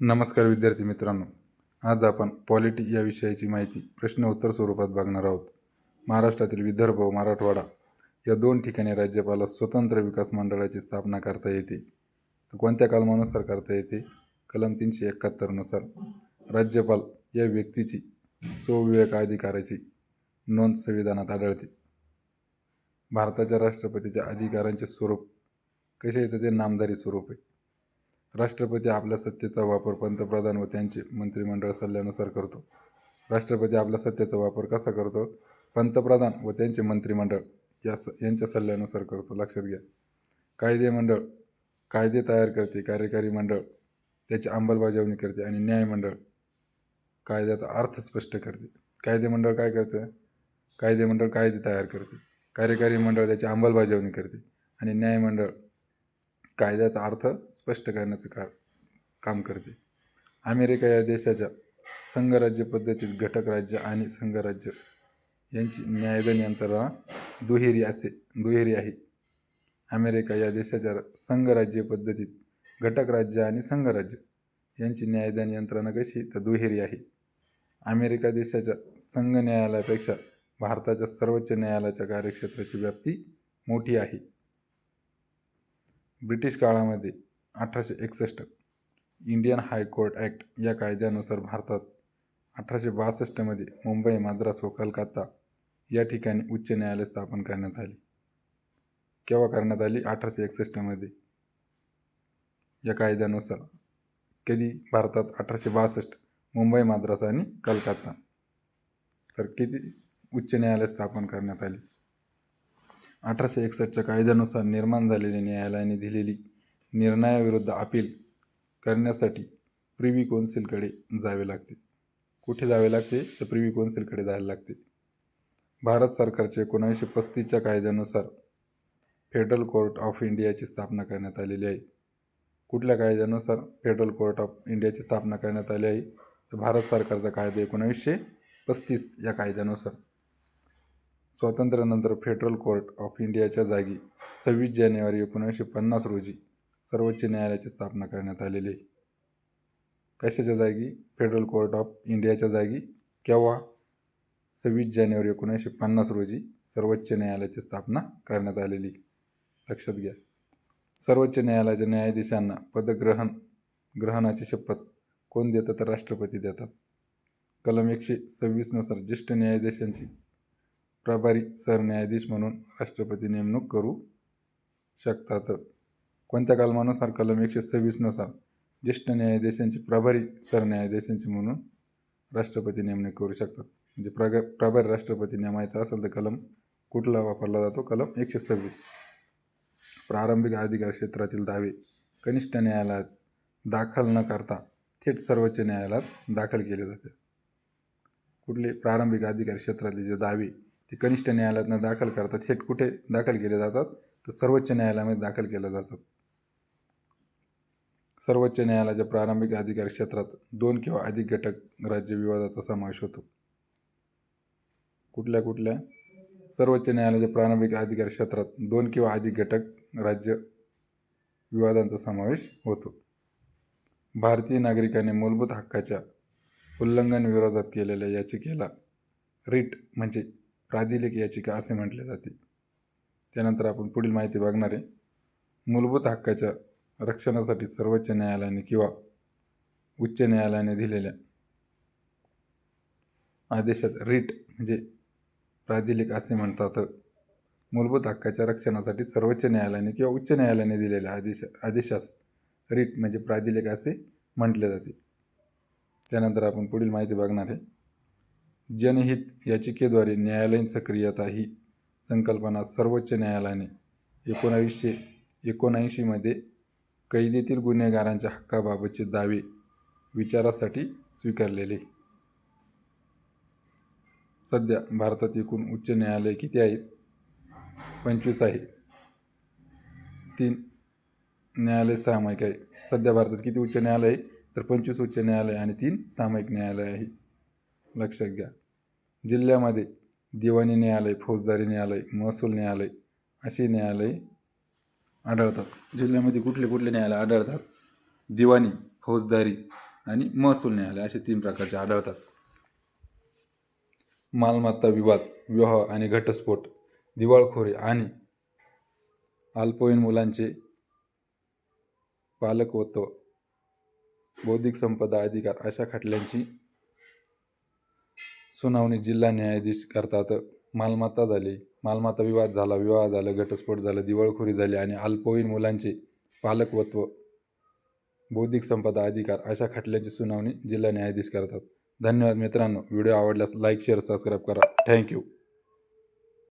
नमस्कार विद्यार्थी मित्रांनो. आज आपण पॉलिटी या विषयाची माहिती प्रश्न उत्तर स्वरूपात बघणार आहोत. महाराष्ट्रातील विदर्भ व मराठवाडा या दोन ठिकाणी राज्यपाला स्वतंत्र विकास मंडळाची स्थापना करता येते. तर कोणत्या कलमानुसार करता येते? कलम तीनशे एकाहत्तरनुसार राज्यपाल या व्यक्तीची स्वविवेक अधिकाराची नोंद संविधानात आढळते. भारताच्या राष्ट्रपतीच्या अधिकारांचे स्वरूप कसे येतं ते नामधारी स्वरूप आहे. राष्ट्रपती आपल्या सत्तेचा वापर पंतप्रधान व त्यांचे मंत्रिमंडळ सल्ल्यानुसार करतो. राष्ट्रपती आपल्या सत्तेचा वापर कसा करतो? पंतप्रधान व त्यांचे मंत्रिमंडळ या स यांच्या सल्ल्यानुसार करतो. लक्षात घ्या. कायदे मंडळ कायदे तयार करते कार्यकारी मंडळ त्याची अंमलबजावणी करते आणि न्यायमंडळ कायद्याचा अर्थ स्पष्ट करते. कायदे मंडळ काय करतं? कायदे मंडळ कायदे तयार करते. कार्यकारी मंडळ त्याची अंमलबजावणी करते आणि न्यायमंडळ कायद्याचा अर्थ स्पष्ट करण्याचं का काम करते. अमेरिका या देशाच्या संघराज्य पद्धतीत घटक राज्य आणि संघराज्य यांची न्यायदान यंत्रणा दुहेरी असे दुहेरी आहे. अमेरिका या देशाच्या संघराज्य पद्धतीत घटक राज्य आणि संघराज्य यांची न्यायदान यंत्रणा कशी तर दुहेरी आहे. अमेरिका देशाच्या संघ न्यायालयापेक्षा भारताच्या सर्वोच्च न्यायालयाच्या कार्यक्षेत्राची व्याप्ती मोठी आहे. ब्रिटिश काळामध्ये अठराशे एकसष्ट इंडियन हायकोर्ट ॲक्ट या कायद्यानुसार भारतात अठराशे बासष्टमध्ये मुंबई मद्रास व कलकत्ता या ठिकाणी उच्च न्यायालय स्थापन करण्यात आली. केव्हा करण्यात आली? अठराशे एकसष्टमध्ये. या कायद्यानुसार कधी? भारतात अठराशे बासष्ट मुंबई मद्रास आणि कलकत्ता. तर किती उच्च न्यायालय स्थापन करण्यात आली? अठराशे एकसष्टच्या कायद्यानुसार निर्माण झालेल्या न्यायालयाने दिलेली निर्णयाविरुद्ध अपील करण्यासाठी प्रिव्ही कौन्सिलकडे जावे लागते. कुठे जावे लागते? तर प्रिव्ही कौन्सिलकडे जायला लागते. भारत सरकारच्या एकोणीसशे पस्तीसच्या कायद्यानुसार फेडरल कोर्ट ऑफ इंडियाची स्थापना करण्यात आलेली आहे. कुठल्या कायद्यानुसार फेडरल कोर्ट ऑफ इंडियाची स्थापना करण्यात आली आहे? तर भारत सरकारचा कायदा एकोणीसशे पस्तीस या कायद्यानुसार. स्वातंत्र्यानंतर फेडरल कोर्ट ऑफ इंडियाच्या जागी सव्वीस जानेवारी एकोणीसशे पन्नास रोजी सर्वोच्च न्यायालयाची स्थापना करण्यात आलेली कशाच्या जागी? फेडरल कोर्ट ऑफ इंडियाच्या जागी केव्हा? सव्वीस जानेवारी एकोणीसशे पन्नास रोजी सर्वोच्च न्यायालयाची स्थापना करण्यात आलेली लक्षात घ्या. सर्वोच्च न्यायालयाच्या न्यायाधीशांना पदग्रहण ग्रहणाची शपथ कोण देतं तर राष्ट्रपती देतात. कलम एकशे सव्वीसनुसार ज्येष्ठ न्यायाधीशांची प्रभारी सरन्यायाधीश म्हणून राष्ट्रपती नेमणूक करू शकतात. कोणत्या कलमानुसार कलम एकशे सव्वीसनुसार ज्येष्ठ न्यायाधीशांची प्रभारी सरन्यायाधीशांची म्हणून राष्ट्रपती नेमणूक करू शकतात? म्हणजे प्रग प्रभारी राष्ट्रपती नेमायचा असेल तर कलम कुठला वापरला जातो? कलम एकशे सव्वीस. प्रारंभिक अधिकार क्षेत्रातील दावे कनिष्ठ न्यायालयात दाखल न करता थेट सर्वोच्च न्यायालयात दाखल केले जाते. कुठले प्रारंभिक अधिकार क्षेत्रातले जे दावे ते कनिष्ठ न्यायालयात दाखल करतात. थेट कुठे दाखल केले जातात? तर सर्वोच्च न्यायालयामध्ये दाखल केल्या जातात सर्वोच्च न्यायालयाच्या प्रारंभिक अधिकार क्षेत्रात दोन किंवा अधिक घटक राज्य विवादाचा समावेश होतो. कुठल्या कुठल्या? सर्वोच्च न्यायालयाच्या प्रारंभिक अधिकार क्षेत्रात दोन किंवा अधिक घटक राज्य विवादांचा समावेश होतो. भारतीय नागरिकाने मूलभूत हक्काच्या उल्लंघन विरोधात केलेल्या याचिकेला रिट म्हणजे प्राधिलेख याचिका असे म्हटले जाते. त्यानंतर आपण पुढील माहिती बघणार आहे. मूलभूत हक्काच्या रक्षणासाठी सर्वोच्च न्यायालयाने किंवा उच्च न्यायालयाने दिलेल्या आदेशात रिट म्हणजे प्राधिलिक असे म्हणतात. मूलभूत हक्काच्या रक्षणासाठी सर्वोच्च न्यायालयाने किंवा उच्च न्यायालयाने दिलेल्या आदेश आदेशास रिट म्हणजे प्राधिलेख असे म्हटले जाते. त्यानंतर आपण पुढील माहिती बघणार आहे. जनहित याचिकेद्वारे न्यायालयीन सक्रियता ही संकल्पना सर्वोच्च न्यायालयाने एकोणावीसशे एकोणऐंशीमध्ये कैदेतील गुन्हेगारांच्या हक्काबाबतचे दावे विचारासाठी स्वीकारलेले. सध्या भारतात एकूण उच्च न्यायालय किती आहेत? पंचवीस आहे. तीन न्यायालय सामायिक आहे. सध्या भारतात किती उच्च न्यायालय आहे? तर पंचवीस उच्च न्यायालय आणि तीन सामायिक न्यायालय आहे. लक्षात घ्या. जिल्ह्यामध्ये दिवाणी न्यायालय फौजदारी न्यायालय महसूल न्यायालय अशी न्यायालये आढळतात. जिल्ह्यामध्ये कुठले कुठले न्यायालय आढळतात? दिवाणी फौजदारी आणि महसूल न्यायालय असे तीन प्रकारचे आढळतात. मालमत्ता विवाद विवाह आणि घटस्फोट दिवाळखोरी आणि अल्पवयीन मुलांचे पालकत्व बौद्धिक संपदा अधिकार अशा खटल्यांची सुनावणी जिल्हा न्यायाधीश करतात. मालमत्ता झाली. मालमत्ता विवाद झाला विवाह झाला घटस्फोट झाला दिवाळखोरी झाली आणि अल्पवयीन मुलांचे पालकत्व बौद्धिक संपदा अधिकार अशा खटल्याची सुनावणी जिल्हा न्यायाधीश करतात. धन्यवाद मित्रांनो. व्हिडिओ आवडल्यास लाईक शेअर सबस्क्राईब करा. Thank you.